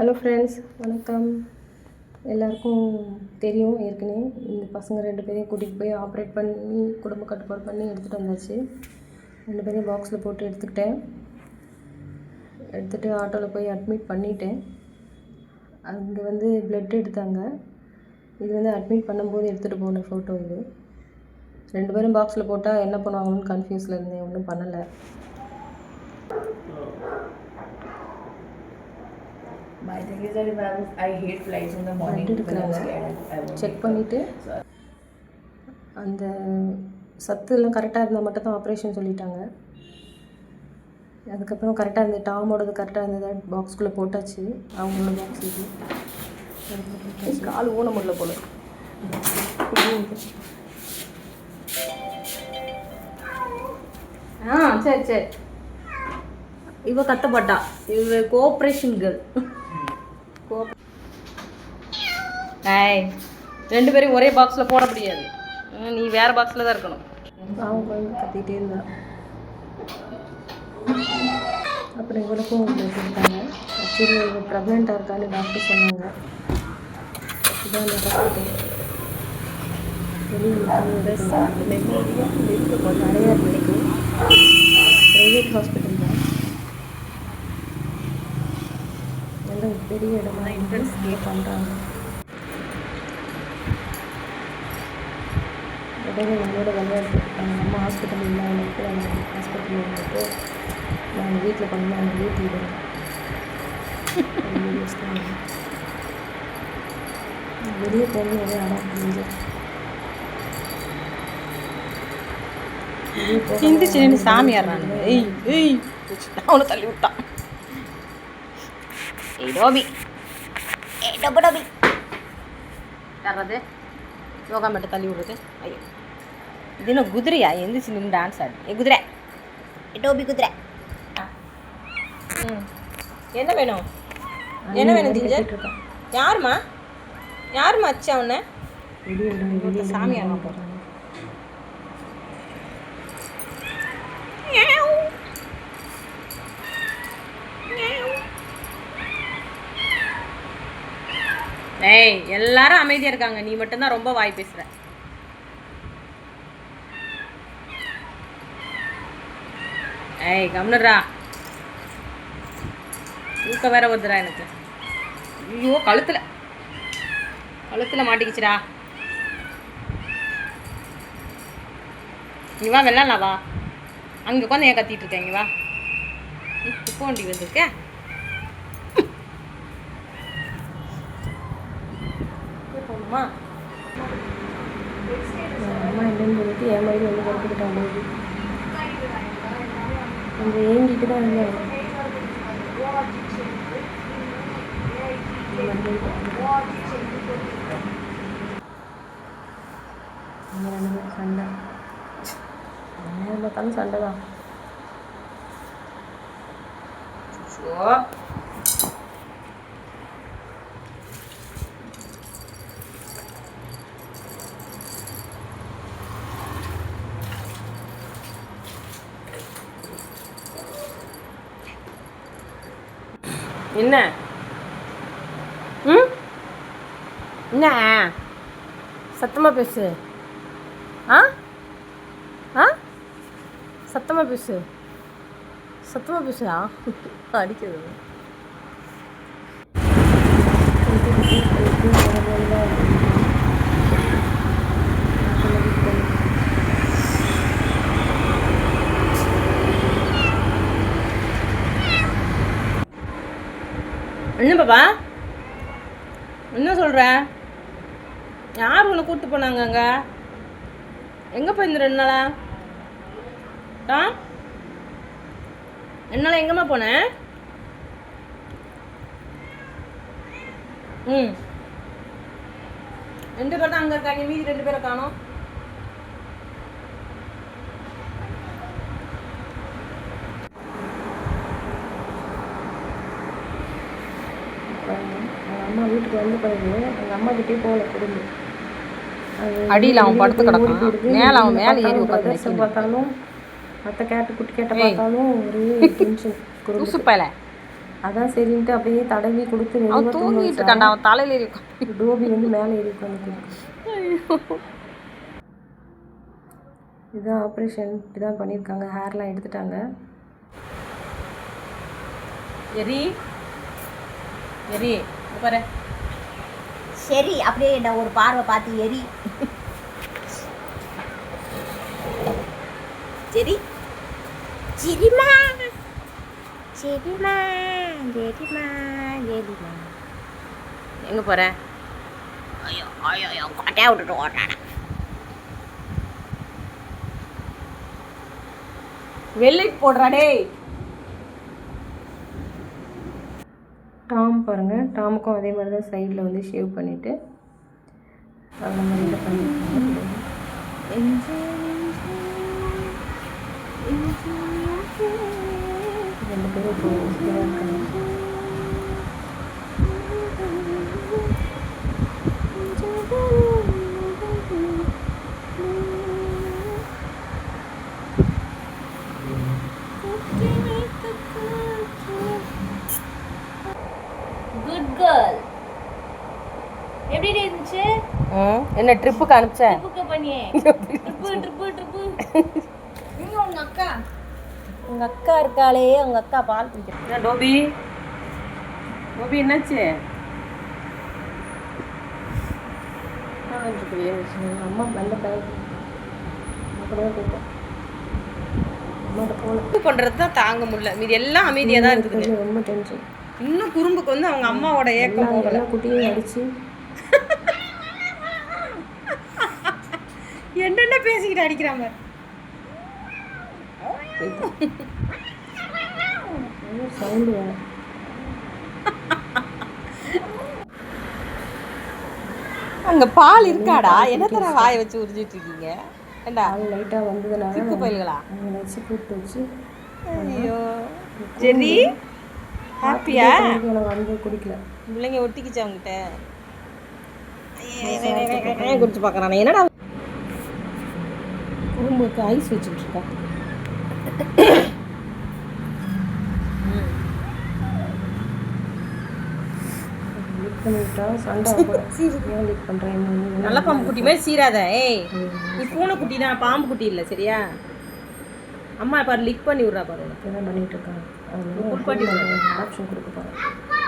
Hello friends வணக்கம். எல்லாருக்கும் தெரியும் ஏற்கனவே. இந்த பசங்க ரெண்டு பேரையும் கூட்டிகிட்டு போய் ஆப்ரேட் பண்ணி குடும்ப கட்டுப்பாடு பண்ணி எடுத்துகிட்டு வந்தாச்சு. ரெண்டு பேரையும் பாக்ஸில் போட்டு எடுத்துக்கிட்டேன். எடுத்துகிட்டு ஆட்டோவில் போய் அட்மிட் பண்ணிட்டேன். அங்கே வந்து பிளட் எடுத்தாங்க. இது வந்து அட்மிட் பண்ணும்போது எடுத்துகிட்டு போன ஃபோட்டோ இது. ரெண்டு பேரும் பாக்ஸில் போட்டால் என்ன பண்ணுவாங்கன்னு கன்ஃபியூஸில் இருந்தேன். ஒன்றும் பண்ணலை. My thing is that if I was, I hate flights in the morning Blood because I'm எடுக்கிறாங்க. scared. I won't. செக் பண்ணிவிட்டு அந்த சத்து எல்லாம் கரெக்டாக இருந்தால் மட்டும் தான் ஆப்ரேஷன் சொல்லிட்டாங்க அதுக்கப்புறம் கரெக்டாக இருந்தது டாமோடது கரெக்டாக இருந்தது பாக்ஸ்குள்ளே போட்டாச்சு அவங்களோட பாக்ஸ் இது கால் ஊன முடியல போல ஆ சரி சரி இவ கத்தப்பட்டா இவ கோஆப்ரேஷன் கேர்ள் ஏய் ரெண்டு பேரும் ஒரே பாக்ஸில் போட முடியாது. நீ வேறு பாக்ஸில் தான் இருக்கணும். அவங்க குழந்தை கத்திக்கிட்டே இருந்தா. அப்புறம் இவளுக்கும் blood சரி ஆக்சுவலி இவங்க ப்ரெக்னெண்ட்டாக இருக்கான்னு டாக்டர் சொன்னாங்க. இதான் நடக்குது வெளியே நிறையா இருக்கு. ப்ரைவேட் ஹாஸ்பிட்டல் தான். நல்ல பெரிய இடமா இன்ட்ரெஸ்ட் பே பண்ணுறாங்க உடனே நம்மளோட விளையாட்டு நம்ம ஹாஸ்பிட்டல் இல்லாதவங்களுக்கு நம்ம ஹாஸ்பிட்டல் வந்துட்டு நாங்கள் வீட்டில் பண்ணி நாங்கள் வீட்டில் வெளியே போகணும் ஒரே அடம் புரிஞ்சு நின்று சாமி ஆடுறானுங்க. ஏய் ஏய் அவனை தள்ளி விட்டான். ஏய் டோபி. ஏய் டோபி டோபி. யோகா மட்டும் தள்ளி விடுறது. ஐயோ. என்ன குதிரையா எந்திரிச்சு நின்று டான்ஸ் ஆடு ஏ குதிரை டோபி குதிரை ம் என்ன வேணும் என்ன வேணும் ஜிஞ்சர் யாரும்மா யாரும்மா அச்சா உன்னை வெளியே விடுங்க வெளியே சாமி ஆடுவான் பாரு. ஏய் எல்லாரும் அமைதியா இருக்காங்க நீ மட்டும்தான் ரொம்ப வாய் பேசுற ஏய் கம்னுடா தூக்க வேற வருதுடா எனக்கு. ஐயோ கழுத்தில். கழுத்தில் மாட்டிக்கிச்சுடா. நீ வா வெள்ளலாம் வா. அங்கே உட்காந்து ஏன் கத்திட்டு இருக்கேன் இங்க வா. இப்போ வண்டி வந்திருக்க. போகணுமா அம்மா என்னன்னு சொல்லிட்டு என் மாதிரி வந்து கொடுத்துக்கிட்டாங்க கொஞ்சம் ஏங்கிட்டு தான் இருந்தேன் ரெண்டு பேரும் சண்டை. என்ன பார்த்தாலும் சண்டை தான். என்ன? ம்? என்ன? சத்தமாக பேசு. ஆ? ஆ? சத்தமாக பேசு. சத்தமாக பேசுடா அடிக்கிறது. என்ன பாப்பா? என்ன சொல்கிற யார் உன்னை கூப்பிட்டு போனாங்க அங்கே? எங்கே போயிருந்த ரெண்டு நாளா? ஆ? ரெண்டு நாளா எங்கம்மா போனேன் ம். ரெண்டு பேர் தான் அங்கே இருக்காங்க. மீதி ரெண்டு பேரை காணும் அவங்க அம்மா வீட்டுக்கு வந்து பிறகு எங்கள் அம்மா கிட்டே போகல திரும்பி அடியில் அவன் படுத்து கிடக்கான். மேல அவன் மேல ஏறி உட்காந்து. பார்த்தாலும் மற்ற கேட்டு குட்டி கேட்ட. பார்த்தாலும் ஒரே டென்ஷன் லூசு பயல. அதான் சரின்ட்டு அப்படியே தடவி கொடுத்து அவன் தூங்கிட்டு. இருக்காண்டா அவன் தலையில இருக்கும் டோபி வந்து மேலே ஏறி உட்காந்துருக்கு இதுதான் ஆப்ரேஷன் இதுதான் பண்ணியிருக்காங்க. ஹேர்லாம் எடுத்துட்டாங்க. எரி. எரி. பாரு. சரி அப்படியே என்ன ஒரு பார்வை பார்த்து எரி சரி சரிம்மா சரிம்மா சரிம்மா சரிம்மா எங்க போற? ஐயோ ஐயோ ஐயோ கொட்டையா விட்டுட்டு ஓட்டானா வெள்ளைட் போடுறா டாம் பாருங்கள் டாமுக்கும் அதே மாதிரி தான் சைடில் வந்து ஷேவ் பண்ணிவிட்டு அந்த மாதிரி இதை பண்ணியிருக்காங்க ரெண்டு பேரும் இப்போ இருக்காங்க. என்ன ட்ரிப்புக்கு அனுப்பிச்சேன். உங்க அக்கா? உங்க அக்கா இருக்காளே உங்க அக்கா பால் குடிக்கிறேன் டோபி? டோபி என்னாச்சு? அம்மா நல்ல பண்றது தான் தாங்க முடியல. மீதி எல்லாம் அமைதியா தான் இருக்குது ரொம்ப டென்ஷன் இன்னும் குறும்புக்கு வந்து அவங்க அம்மாவோட ஏக்கம் போகல. குட்டியும் அடிச்சு என்னென்ன பேசிக்கிட்டு அடிக்கிறாங்க. சவுண்டு அங்க பால் இருக்காடா? என்ன தர வாயை வச்சு உறிஞ்சிட்டு இருக்கீங்க? ஏண்டா? அது லைட்டாக வந்ததுனால சிக்கு பயல்களா? வச்சு கூப்பிட்டு வச்சு ஐயோ. ஜெரி ஹாப்பியா வந்து குடிக்கல. பிள்ளைங்க ஒட்டிக்கிச்சு அவங்ககிட்ட குடிச்சு பார்க்கறானே என்னடா குடும்பத்துக்கு ஐஸ் வச்சுட்டு இருக்கா நல்ல பாம்பு குட்டி மாதிரி சீராத ஏய் நீ பூனை குட்டி தான் பாம்பு குட்டி இல்லை சரியா? அம்மா பாரு லிக் பண்ணி விட்றா பாரு. என்ன பண்ணிட்டு இருக்காங்க ஆப்ஷன் கொடுக்க போகிறேன்